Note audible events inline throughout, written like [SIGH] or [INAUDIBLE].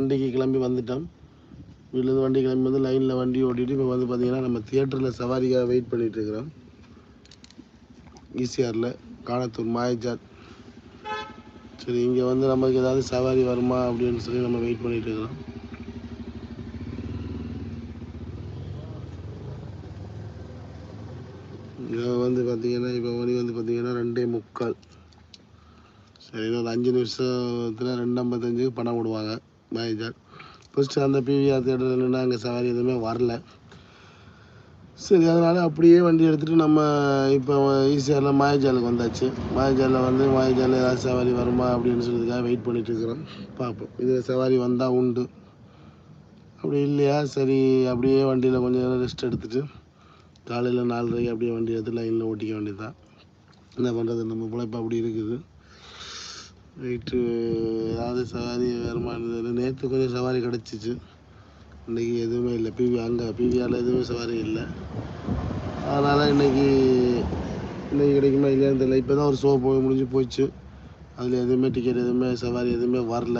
வண்டிக்கு கிளம்பி வந்துட்டோம். வீட்டிலேருந்து வண்டி கிளம்பி வந்து லைனில் வண்டி ஓட்டிட்டு இப்போ வந்து பார்த்தீங்கன்னா நம்ம தியேட்டரில் சவாரிக்காக வெயிட் பண்ணிட்டு இருக்கிறோம். ஈசிஆரில் காணத்தூர் மாயஜாத். சரி இங்கே வந்து நமக்கு ஏதாவது சவாரி வருமா அப்படின்னு சொல்லி நம்ம வெயிட் பண்ணிட்டு இருக்கிறோம். இங்கே வந்து பார்த்தீங்கன்னா இப்போ மணி வந்து பார்த்திங்கன்னா ரெண்டே முக்கால். சரி ஒரு அஞ்சு நிமிஷத்தில் ரெண்டு ஐம்பத்தஞ்சுக்கு பணம் விடுவாங்க மேனேஜர் ஃபஸ்ட்டு அந்த பிவிஆர் தேட்டரில் நின்று அங்கே சவாரி எதுவுமே வரல. சரி அதனால் அப்படியே வண்டி எடுத்துகிட்டு நம்ம இப்போ ஈஸியாரில் மாயஜாலுக்கு வந்தாச்சு. மாயஜாலில் வந்து மாயஜாலில் ஏதாவது சவாரி வருமா அப்படின்னு சொல்லிட்டுக்காக வெயிட் பண்ணிகிட்ருக்குறோம் இருக்கிறோம். பார்ப்போம். இதில் சவாரி வந்தால் உண்டு. அப்படி இல்லையா? சரி அப்படியே வண்டியில் கொஞ்சம் நேரம் ரெஸ்ட் எடுத்துகிட்டு காலையில் நாலரைக்கு அப்படியே வண்டி எடுத்து லைனில் ஓட்டிக்க வேண்டியதுதான். என்ன பண்ணுறது நம்ம பிழைப்பு அப்படி இருக்குது. நைட்டு ஏதாவது சவாரி வருமானது நேற்று கொஞ்சம் சவாரி கிடச்சிச்சு. இன்றைக்கி எதுவுமே இல்லை. பிவி அங்கே பிவிஆரில் எதுவுமே சவாரி இல்லை. அதனால் இன்னைக்கு இன்னைக்கு கிடைக்குமா இல்லையான்னு தெரியல. இப்போ தான் ஒரு ஷோ போய் முடிஞ்சு போச்சு. அதில் எதுவுமே டிக்கெட் எதுவுமே சவாரி எதுவுமே வரல.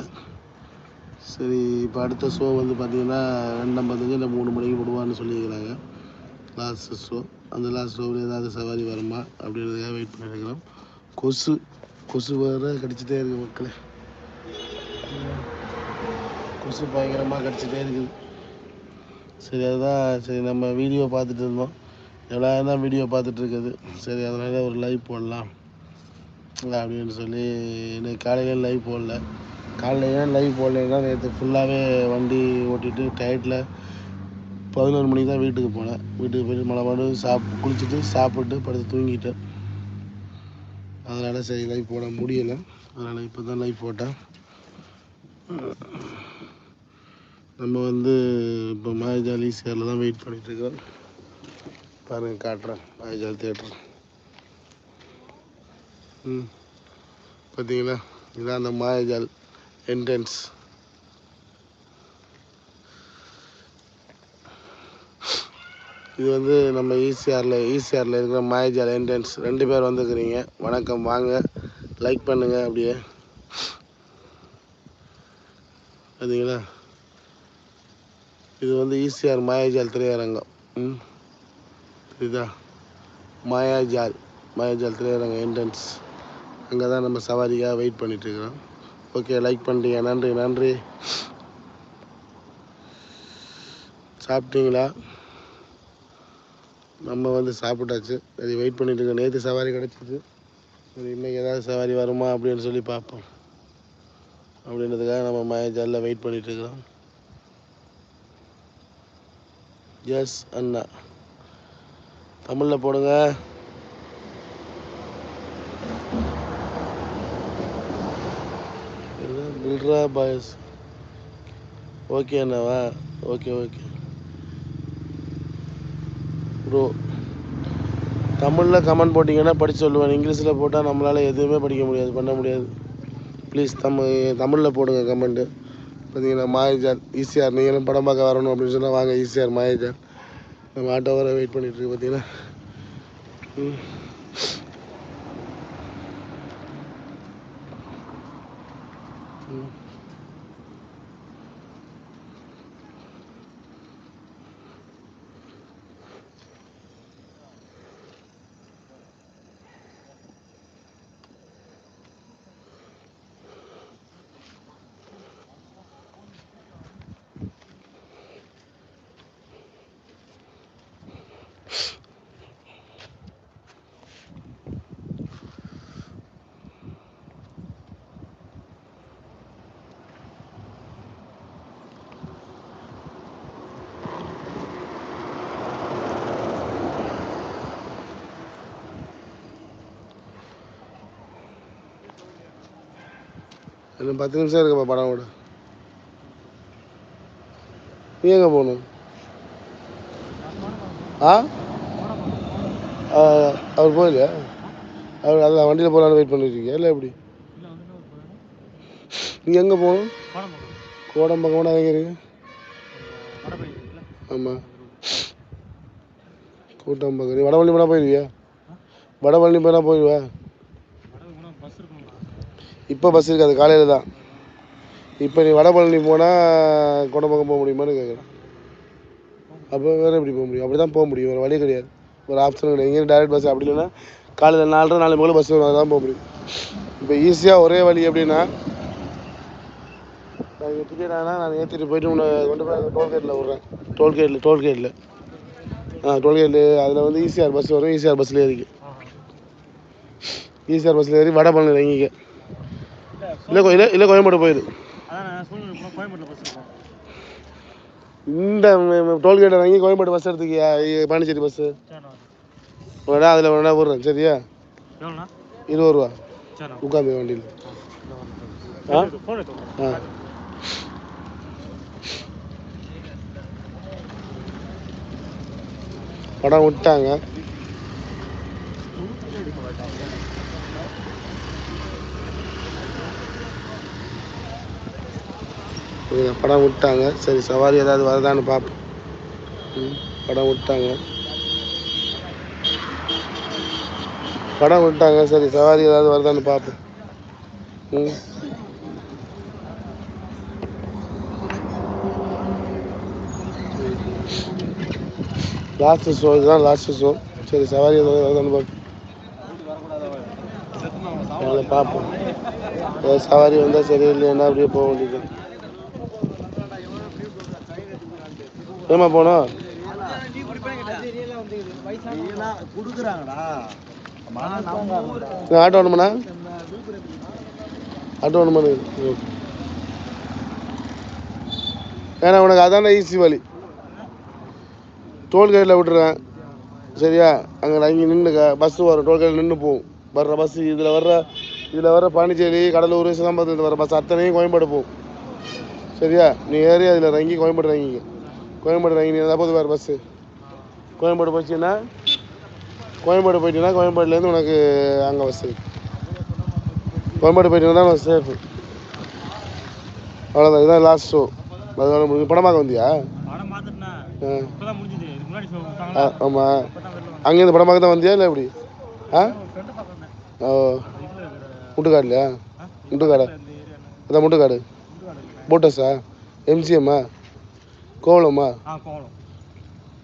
சரி இப்போ அடுத்த ஷோ வந்து பார்த்தீங்கன்னா ரெண்டு ஐம்பத்தஞ்சு இல்லை மூணு மணிக்கு விடுவான்னு சொல்லியிருக்கிறாங்க. லாஸ்ட் ஷோ அந்த லாஸ்ட் ஷோவில் ஏதாவது சவாரி வருமா அப்படின்றதுக்காக வெயிட் பண்ணியிருக்கிறோம் கொசு. கொசு வேறு கடிச்சிட்டே இருக்குது மக்களே. கொசு பயங்கரமாக கடிச்சிட்டே இருக்குது. சரி அதுதான் சரி நம்ம வீடியோ பார்த்துட்டு இருந்தோம். எவ்வளோ தான் வீடியோ பார்த்துட்டு இருக்குது. சரி அதனால ஒரு லைவ் போடலாம். அப்படின்னு சொல்லி இன்னைக்கு காலையில் லைவ் போடல. காலையில் ஏன் லைவ் போடலைன்னா நேற்று ஃபுல்லாகவே வண்டி ஓட்டிட்டு டயட்டில் பதினோரு மணிக்கு தான் வீட்டுக்கு போனேன். வீட்டுக்கு போயிட்டு மழை மழை சாப் குளிச்சுட்டு சாப்பிட்டு படுத்து தூங்கிட்டேன். அதனால் சரி லைவ் போட முடியலை. அதனால் இப்போ தான் லைவ் போட்டேன் நம்ம வந்து இப்போ மாயஜாலி சேரில் தான் வெயிட் பண்ணிகிட்ருக்கோம் இருக்கோம். பாருங்க காட்டுறேன். மாயஜால் தேட்டர் ம். பார்த்தீங்களா இதுதான் அந்த மாயஜால் என்ட்ரன்ஸ் இது வந்து நம்ம ஈசிஆரில் ஈசிஆரில் இருக்கிற மாயஜால் என்ட்ரன்ஸ் ரெண்டு பேர் வந்துருக்குறீங்க. வணக்கம் வாங்க. லைக் பண்ணுங்க அப்படியே. பார்த்தீங்களா இது வந்து ஈசிஆர் மாயாஜால் திரையரங்கம். ம். இதா மாயாஜால் மாயாஜால் திரையரங்கம் என்ட்ரன்ஸ் அங்கே தான் நம்ம சவாரிக்காக வெயிட் பண்ணிகிட்ருக்குறோம் இருக்கிறோம் ஓகே லைக் பண்ணுறீங்க நன்றி நன்றி. சாப்பிட்டீங்களா? நம்ம வந்து சாப்பிட்டாச்சு. சரி வெயிட் பண்ணிட்டு இருக்கோம். நேற்று சவாரி கிடச்சிது. சரி இன்னைக்கு ஏதாவது சவாரி வருமா அப்படின்னு சொல்லி பார்ப்போம். அப்படின்றதுக்காக நம்ம மயஜாலில் வெயிட் பண்ணிட்டு இருக்கிறோம். எஸ் அண்ணா. தமிழில் போடுங்க. பில்ரா பாய்ஸ் ஓகே அண்ணாவா? ஓகே ஓகே ப்ரோ தமிழில் கமெண்ட் போட்டிங்கன்னா படித்து சொல்லுவேன். இங்கிலீஷில் போட்டால் நம்மளால் எதுவுமே படிக்க முடியாது பண்ண முடியாது. ப்ளீஸ் தமிழ் தமிழில் போடுங்க கமெண்ட்டு பார்த்தீங்கன்னா மாயஜால் ஈஸியார் நீங்களும் படம் பார்க்க வரணும் அப்படின்னு சொன்னால் வாங்க ஈஸியார் மாயஜால் நம்ம ஆட்டோ வர வெயிட் பண்ணிகிட்ருக்கு பார்த்தீங்கன்னா பார்த்தீங்கன்னா இன்னும் பத்து நிமிஷம் இருக்குப்பா படம் கூட. நீ எங்கே போகணும்? ஆ? ஆ, அவர் போயில அவர் அதான் வண்டியில் போகலான்னு வெயிட் பண்ணிட்டு இல்லை எப்படி? நீங்கள் எங்கே போகணும்? கோடம்பக்கம் கூட எங்கே இருக்கு. ஆமாம் கூட்டம் பக்கம் நீ வடபழனி போனால் போயிடுவியா வடபழனி போனால் போயிடுவா இப்போ பஸ் இருக்காது காலையில் தான். இப்போ நீ வடபழனி போனால் குடம்பக்கம் போக முடியுமான்னு கேட்குறேன் அப்போ வேறு எப்படி போக முடியும்? அப்படி தான் போக முடியும் வேறு வழி கிடையாது. ஒரு ஆப்ஷன் கிடையாது. இங்கே டேரக்ட் பஸ் அப்படி இல்லைன்னா காலையில் நாலரை நாலு மணி பஸ் வரும் தான் போக முடியும். இப்போ ஈஸியாக ஒரே வழி எப்படின்னா நான் இங்கே டிக்கெட் ஆனால் நான் ஏற்றிட்டு போயிட்டு உன்னை கொண்டு போய் டோல்கேட்டில் விட்றேன். டோல்கேட்டில் டோல்கேட்டில் ஆ டோல்கேட்டில் அதில் வந்து ஈசிஆர் பஸ் வரும் ஈசிஆர் பஸ்ஸில் ஏறிக்கு. ஈசிஆர் பஸ்ஸில் ஏறி வடபழனி இறங்கிக்க. இல்லை இல்லை இல்லை கோயம்பேடு போயிடு. இந்த டோல்கேட் இறங்கி கோயம்பேடு பஸ் எடுத்துக்கியா பாண்டிச்சேரி பஸ்ஸு வேணா அதில் வேணா விட்றேன் சரியா? இருபது ரூபா. உட்காந்து வண்டியில். ஆ? ஆ? படம் விட்டாங்க. இவங்க படம் விட்டாங்க. சரி சவாரி ஏதாவது வருதான்னு பார்ப்போம் ம், படம் விட்டாங்க. படம் விட்டாங்க. சரி சவாரி ஏதாவது வருதான்னு பார்ப்போம் ம். லாஸ்ட் ஷோ இதுதான் லாஸ்ட் ஷோ சரி சவாரி ஏதாவது வருதான்னு பார்ப்போம் பார்ப்போம் ஏதாவது சவாரி வந்தால் சரி இல்லைன்னா அப்படியே போக வேண்டியது. ஏமா போனோம் ஆட்டோ வேணுமாண்ணா ஆட்டோ ஏன்னா உனக்கு அதானே ஈஸி வழி. டோல்கேட்டில் விட்டுறேன் சரியா? அங்கே அங்கே நின்றுக்க பஸ்ஸு வரும். டோல்கேட்டில் நின்று போகும் வர்ற பஸ் இதில் வர்ற இதில் வர்ற பாண்டிச்சேரி கடலூர் சிலம்பரத்தில் வர பஸ் அத்தனையும் கோயம்பேடு போகும். சரியா? நீ ஏறி அதில் இறங்கி கோயம்பேடு இறங்கிக்க. கோயம்பேடு நீ போது வேறு பஸ்ஸு கோயம்பேடு போச்சுன்னா கோயம்பேடு போயிட்டீங்கன்னா கோயம்பேடுலேருந்து உனக்கு அங்கே பஸ் இருக்கு கோயம்பேடு போயிட்டீங்கன்னா தான் சேஃபு அவ்வளோதான் இதுதான் லாஸ்ட் ஷோ அதோட முடிஞ்சு படம் பார்க்க வந்தியா? ஆ. விட்டாங்களா ஆமாம் அங்கேருந்து படம் பார்க்க தான் வந்தியா இல்லை எப்படி? ஆ? ஓ முட்டுக்காடுலையா? முட்டுக்காடா? அதான் முட்டுக்காடு. போட்டஸா? எம்சிஎம்மா கோவளமா ஆ கோவலம்.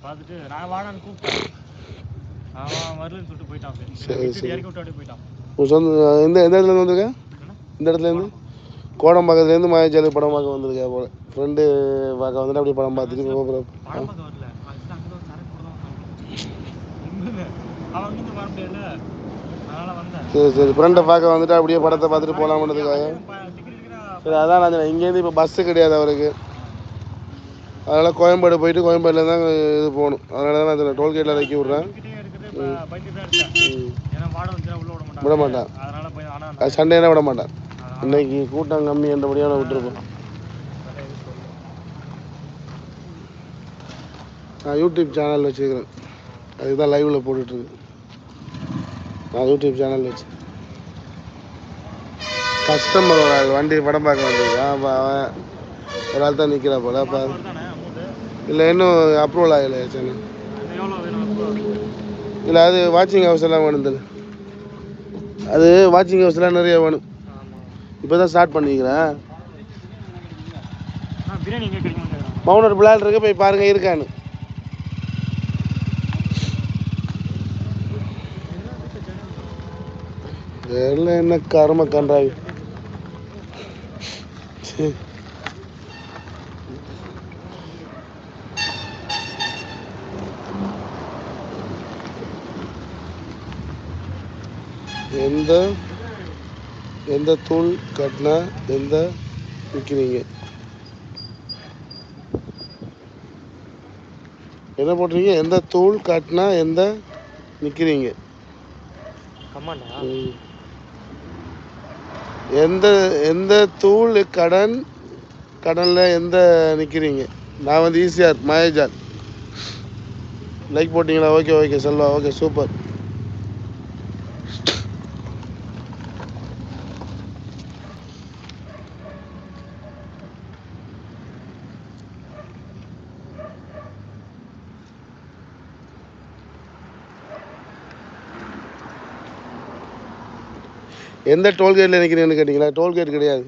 பார்த்துட்டு நான் வாடான்னு கூப்பிட்டேன். அவன் வரலன்னு சொல்லிட்டு போயிட்டான் அப்படியே. சரி, விட்டுட்டு சரி. இறக்கி விட்டு அப்படியே போயிட்டான். உன் சொந்த எந்த எந்த இடத்துல வந்திருக்க? என்ன? இந்த இடத்துலேருந்து கோடம்பாக்கத்துலேருந்து மாயாஜாலி படம் பார்க்க வந்திருக்கேன் போல ஃப்ரெண்டு பார்க்க வந்துட்டு அப்படியே படம் பார்த்துட்டு போகிறோம் படம் பார்க்க வரல. அதுக்கு அங்கே வந்து சரக்கு கூட தான் வந்தான். அவன் இங்கிருந்து வர முடியல அதனால வந்தேன். சரி சரி. ஃப்ரெண்டை பார்க்க வந்துட்டு அப்படியே படத்தை பார்த்துட்டு போகலாம்ன்றதுக்காக. இருக்கிறா சரி அதான் நான் இங்கேருந்து இப்போ பஸ்ஸு கிடையாது அவருக்கு. அதனால் கோயம்பேடு போயிட்டு கோயம்பேடுல தான் இது போகணும். அதனால தான் நான் சொன்னேன் டோல்கேட்டில் இறக்கி விட்றேன். விட மாட்டான். அது சண்டேனா விட மாட்டேன். இன்னைக்கு கூட்டம் கம்மி என்றபடியாக நான் விட்டுருப்போம் நான் யூடியூப் சேனல் வச்சுருக்கிறேன். அதுக்கு தான் லைவில் போட்டுட்ருக்கு நான் யூடியூப் சேனல் வச்சு கஸ்டமர் ஒரு ஆள் வண்டி படம் பார்க்க வந்திருக்கான். அப்போ அவன் ஒரு ஆள் தான் நிற்கிறா போல. அப்போ இல்லை இன்னும் அப்ரூவல் ஆகலை சேனல் எவ்வளோ இல்லை அது வாட்சிங் ஹவுஸ் எல்லாம் வேணும் தானே அது வாட்சிங் ஹவுஸ்லாம் நிறைய வேணும். இப்போ தான் ஸ்டார்ட் பண்ணிக்கிறேன். மவுனர் மௌனர் பிளான் இருக்கு போய் பாருங்க இருக்கான்னு. என்ன கரும கன்றாவி? சரி எந்த எந்த தூள் கட்டினா எந்த விற்கிறீங்க என்ன போட்டிருக்கீங்க? எந்த தூள் காட்டினா எந்த நிற்கிறீங்க எந்த எந்த தூள் கடன் கடனில் எந்த நிற்கிறீங்க நான் வந்து ஈஸியார் மாயஜால் லைக் போட்டிங்களா? Okay okay Selva okay super எந்த டோல்கேட்டில் நிற்கிறீங்கன்னு கேட்டிங்களா? டோல்கேட் கிடையாது.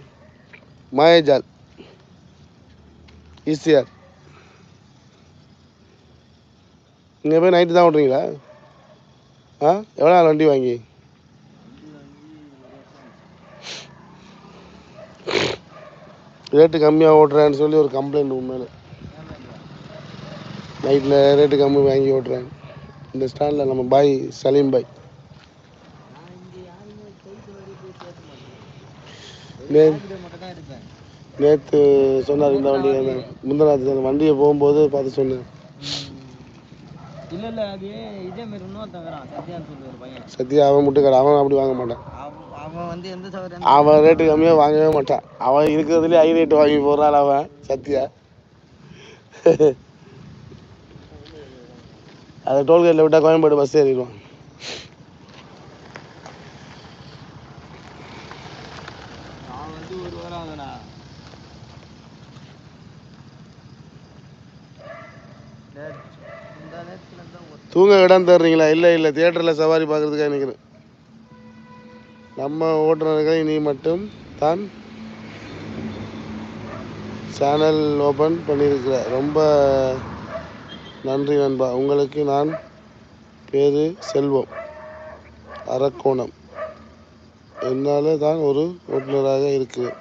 மாயஜால் ஈஸியார் இங்கே போய் நைட்டு தான் ஓட்டுறீங்களா? ஆ? எவ்வளோ நாள் வண்டி வாங்கி? ரேட்டு கம்மியாக ஓட்டுறேன்னு சொல்லி ஒரு கம்ப்ளைண்ட் உண்மையில். நைட்டில் ரேட்டு கம்மி வாங்கி ஓட்டுறேன். இந்த ஸ்டாண்டில் நம்ம பாய் சலீம் பாய் நான் இங்கே யாருமே கைக்கு வரி போய் பேச மாட்டேன் நே மட்டும் நேற்று சொன்னார் இந்த வண்டி முந்தநாத்து அந்த வண்டியை போகும்போது பார்த்து சொன்னேன் இல்ல இல்ல அது இதே மாதிரி இன்னொருத்தங்கிறான் சத்யான்னு சொல்லி ஒரு பையன். சத்யா அவன் முட்டுக்கடை அவன் அப்படி வாங்க மாட்டான். அவன் அவன் வந்து எந்த சவரம் அவன் ரேட்டு கம்மியாக வாங்கவே மாட்டான். அவன் இருக்கிறதுலே ஹை ரேட் வாங்கி போடுறான் அவன் சத்யா. [LAUGHS] அதை டோல்கேட்டில் விட்டால் கோயம்பேடு பஸ் ஏறிடுவான் நான் வந்து ஒரு வாரம் ஆகுதுண்ணா இந்த நேரத்துல தான் ஒரு தூங்க இடம் தர்றீங்களா? இல்லை இல்லை. தியேட்டரில் சவாரி பார்க்குறதுக்காக நிற்கிறேன் நம்ம ஓட்டுநர்களை நீ மட்டும் தான் சேனல் ஓப்பன் பண்ணியிருக்கிற ரொம்ப நன்றி நண்பா. உங்களுக்கு நான் பேரு செல்வம். அரக்கோணம். என்னால் தான் ஒரு ஓட்டுநராக இருக்கிறேன்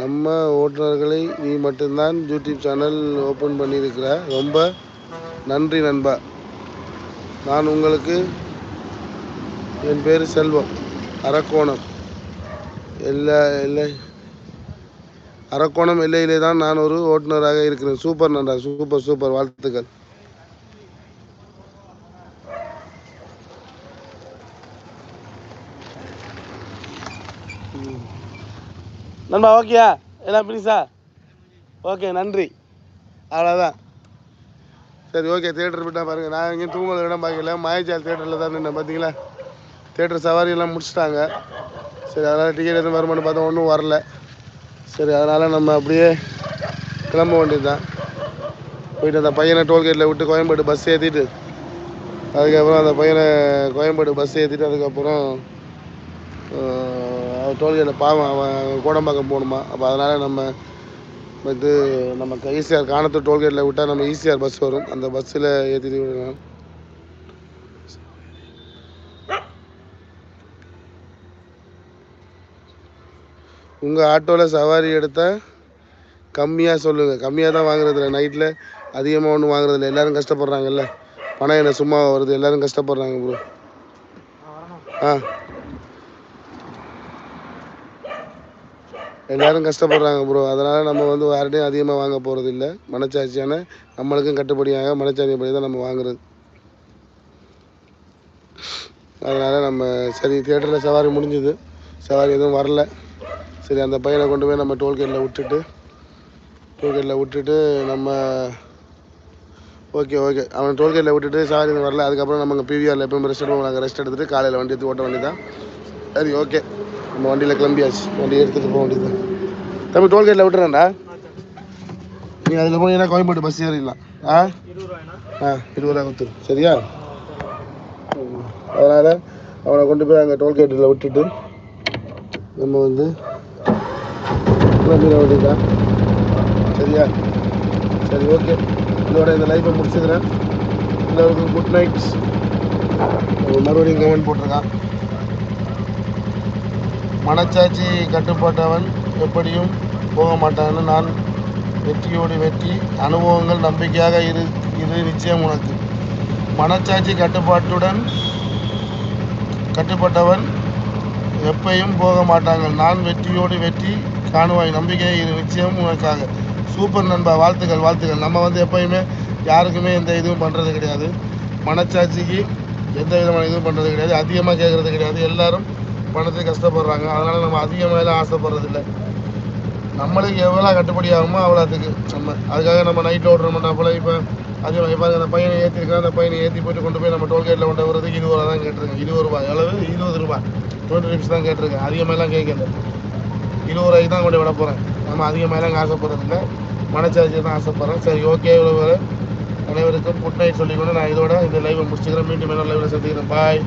நம்ம ஓட்டுநர்களை நீ மட்டும்தான் யூடியூப் சேனல் ஓப்பன் பண்ணியிருக்கிற. ரொம்ப நன்றி நண்பா. நான் உங்களுக்கு என் பேர் செல்வம். அரக்கோணம். எல்லா எல்லை அரக்கோணம் எல்லையிலே தான் நான் ஒரு ஓட்டுநராக இருக்கிறேன். சூப்பர் நண்பா. Super super. வாழ்த்துக்கள். நண்பா ஓகேயா? எல்லாம் பிரிசா ஓகே நன்றி. அவ்வளோதான் சரி ஓகே தேட்டர் போயிட்டா பாருங்கள் நான் எங்கேயும் தூங்கல இடம் பார்க்கல. மாயச்சால் தேட்டரில் தான் நின்று பார்த்தீங்களா தேட்டர் சவாரி எல்லாம் முடிச்சிட்டாங்க. சரி அதனால் டிக்கெட் எதுவும் வருமானு பார்த்தா ஒன்றும் வரல. சரி அதனால் நம்ம அப்படியே கிளம்ப வேண்டியது தான் போயிட்டு அந்த பையனை டோல்கேட்டில் விட்டு கோயம்பேடு பஸ் ஏற்றிட்டு அதுக்கப்புறம் அந்த பையனை கோயம்பேடு பஸ் ஏற்றிட்டு அதுக்கப்புறம் டோல்கேட்டில் பாவம் அவன் கோடம்பாக்கம் போகணுமா? அப்போ அதனால் நம்ம வந்து நம்ம ஈசிஆர் காணத்து டோல்கேட்டில் விட்டால் நம்ம ஈசிஆர் பஸ் வரும். அந்த பஸ்ஸில் ஏற்றிட்டு விடுங்க உங்கள் ஆட்டோவில் சவாரி எடுத்தால் கம்மியாக சொல்லுங்கள் கம்மியாக தான் வாங்குறதில்ல நைட்டில் அதிகமாக ஒன்றும் வாங்குறதில்ல. எல்லாரும் கஷ்டப்படுறாங்கல்ல. பணம் என்ன சும்மா வருது? எல்லோரும் கஷ்டப்படுறாங்க ப்ரோ ஆ. எல்லாரும் கஷ்டப்படுறாங்க ப்ரோ அதனால் நம்ம வந்து யார்டையும் அதிகமாக வாங்க போகிறது இல்லை மனச்சாட்சியான நம்மளுக்கும் கட்டுப்படியாக மனச்சாட்சியப்படி தான் நம்ம வாங்குறது. அதனால் நம்ம சரி தியேட்டரில் சவாரி முடிஞ்சுது. சவாரி எதுவும் வரல. சரி அந்த பையனை கொண்டு போய் நம்ம டோல்கேட்டில் விட்டுட்டு டோல்கேட்டில் விட்டுட்டு நம்ம ஓகே ஓகே அவன் டோல்கேட்டில் விட்டுட்டு சவாரி வரல. அதுக்கப்புறம் நம்ம பிவிஆரில் எப்பவும் ரெஸ்ட் எடுப்போம் நாங்கள் ரெஸ்ட் எடுத்துகிட்டு காலையில் வண்டி எடுத்து ஓட்ட தான் சரி ஓகே நம்ம வண்டியில் கிளம்பியாச்சு வண்டி எடுத்துகிட்டு போக வேண்டியது தம்பி டோல்கேட்டில் விட்டுறேன்டா. நீ அதில் போனீங்கன்னா கோயம்பேடு பஸ் ஏறிடலாம். ஆ? ஆ இருபது ரூபா கொடுத்துரு. சரியா? அதனால் அவனை கொண்டு போய் அங்கே டோல்கேட்டில் விட்டுட்டு நம்ம வந்து கிளம்பிட வேண்டியதுதான். சரியா? சரி ஓகே இதோட இந்த லைஃப்பை முடிச்சுக்கிறேன். எல்லோருக்கும் குட் நைட்ஸ் மறுபடியும் கமெண்ட் போட்டிருக்கான். மனச்சாட்சி கட்டுப்பட்டவன் எப்படியும் போக மாட்டான்னு நான் வெற்றியோடு வெற்றி அனுபவங்கள் நம்பிக்கையாக இரு இது நிச்சயம் உனக்கு. மனச்சாட்சி கட்டுப்பாட்டுடன் கட்டுப்பட்டவன் எப்பையும் போக மாட்டாங்க நான் வெற்றியோடு வெற்றி காணுவாய். நம்பிக்கை இது நிச்சயம் உனக்காக. சூப்பர் நண்பா வாழ்த்துக்கள் வாழ்த்துக்கள். நம்ம வந்து எப்பயுமே யாருக்குமே எந்த இதுவும் பண்ணுறது கிடையாது. மனச்சாட்சிக்கு எந்த விதமான இதுவும் பண்ணுறது கிடையாது. அதிகமாக கேட்குறது கிடையாது. எல்லாரும் பணத்துக்கு கஷ்டப்படுறாங்க. அதனால் நம்ம அதிகமாக வேலை ஆசைப்படுறதில்ல. நம்மளுக்கு எவ்வளோ கட்டுப்படி ஆகுமோ அவ்வளோ அதுக்கு நம்ம அதுக்காக நம்ம நைட்டில் ஓட்டுறோம்னா போல் இப்போ அதே மாதிரி பாருங்க அந்த பையனை ஏற்றிருக்கான் அந்த பையனை ஏற்றி போட்டு கொண்டு போய் நம்ம டோல்கேட்டில் கொண்டு வரதுக்கு இருபது ரூபா தான் கேட்டிருக்கேன். இருபது ரூபா எவ்வளவு இருபது ரூபாய். டுவெண்ட்டி ருபீஸ் தான் கேட்டிருக்கேன். அதிகமாகலாம் கேட்கல இருபது ரூபாய்க்கு தான் கொண்டு விட போகிறேன் நம்ம அதிகமாகலாம் ஆசைப்படுறதில்ல. மனச்சாட்சி தான் ஆசைப்படுறேன் சரி ஓகே இவ்வளோ அனைவருக்கும் குட் நைட் சொல்லிக்கொண்டு நான் இதோட இந்த லைவை முடிச்சுக்கிறேன். மீண்டும் இன்னொரு லைவில் சந்திக்கிறேன். பாய்